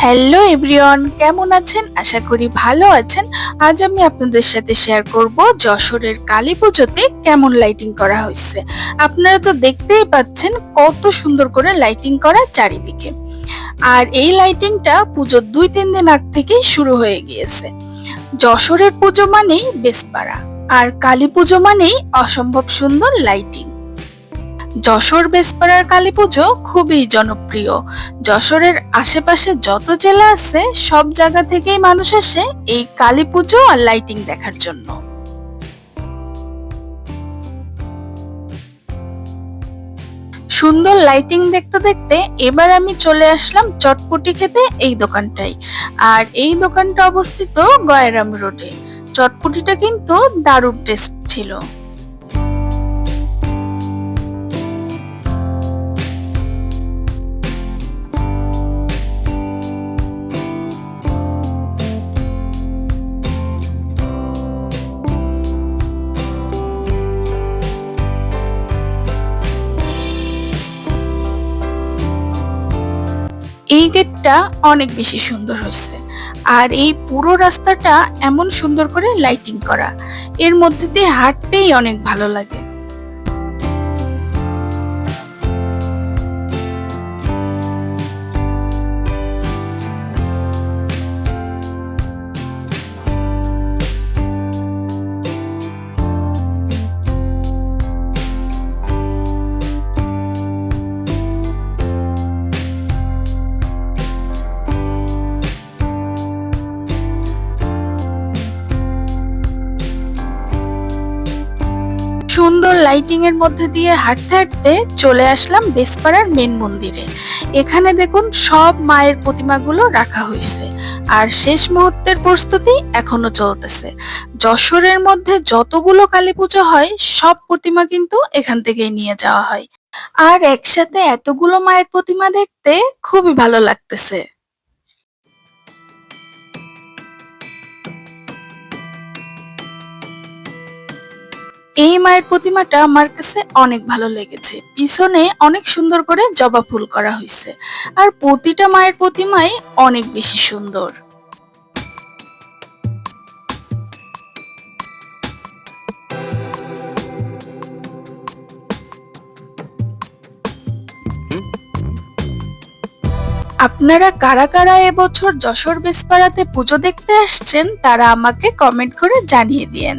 Hello everyone কেমন আছেন? আশা করি ভালো আছেন। আজ আমি আপনাদের সাথে শেয়ার করব যশোরের কালী পুজোতে কেমন লাইটিং করা হয়েছে। আপনারা তো দেখতেই পাচ্ছেন কত সুন্দর করে লাইটিং করা চারিদিকে। আর এই লাইটিংটা পুজোর দুই, তিন দিন আগ থেকেই শুরু হয়ে গিয়েছে। যশোরের পুজো মানেই বেসপাড়া। আর কালী পুজো মানেই অসম্ভব সুন্দর লাইটিং যশোর বেসপাড়ার কালী পুজো খুবই জনপ্রিয়। যশোরের আশেপাশে যত জেলা আছে, সব জায়গা থেকেই মানুষ আসে এই কালী পুজো আর লাইটিং দেখার জন্য। সুন্দর লাইটিং দেখতে দেখতে এবার আমি চলে আসলাম চটপটি খেতে এই দোকানটাই আর এই দোকানটা অবস্থিত গয়রাম রোডে। চটপটিটা কিন্তু দারুণ টেস্ট ছিল। এই গেটটা অনেক বেশি সুন্দর হয়েছে। আর এই পুরো রাস্তাটা এমন সুন্দর করে লাইটিং করা। এর মধ্যে দিয়ে হাঁটতেই অনেক ভালো লাগে। সুন্দর লাইটিং এর মধ্যে দিয়ে হাঁটতে হাঁটতে চলে আসলাম বেসপাড়ার মেন মন্দিরে। এখানে দেখুন সব মায়ের প্রতিমাগুলো রাখা হয়েছে আর শেষ মুহূর্তের প্রস্তুতি এখনও চলতেছে। যশোরের মধ্যে যতগুলো কালী পুজো হয়, সব প্রতিমা কিন্তু এখান থেকেই নিয়ে যাওয়া হয়। আর একসাথে এতগুলো মায়ের প্রতিমা দেখতে খুবই ভালো লাগতেছে। এই মায়ের প্রতিমাটা আমার কাছে অনেক ভালো লেগেছে। পিছনে অনেক সুন্দর করে জবা ফুল করা হয়েছে আর প্রতিটা মায়ের প্রতিমাই অনেক বেশি সুন্দর। আপনারা কারা কারা এবছর যশোর বেসপাড়াতে পুজো দেখতে আসছেন, তারা আমাকে কমেন্ট করে জানিয়ে দিয়েন।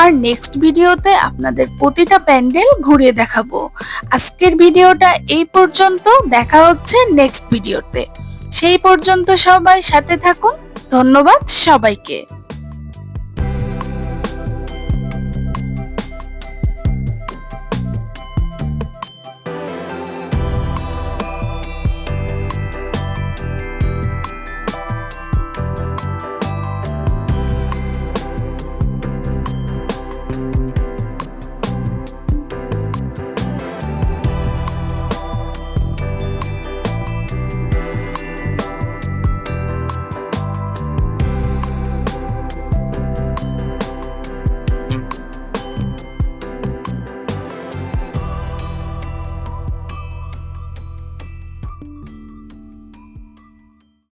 আর নেক্সট ভিডিওতে আপনাদের প্রতিটা প্যান্ডেল ঘুরিয়ে দেখাবো। আজকের ভিডিওটা এই পর্যন্ত, দেখা হচ্ছে নেক্সট ভিডিওতে। সেই পর্যন্ত সবাই সাথে থাকুন, ধন্যবাদ সবাইকে।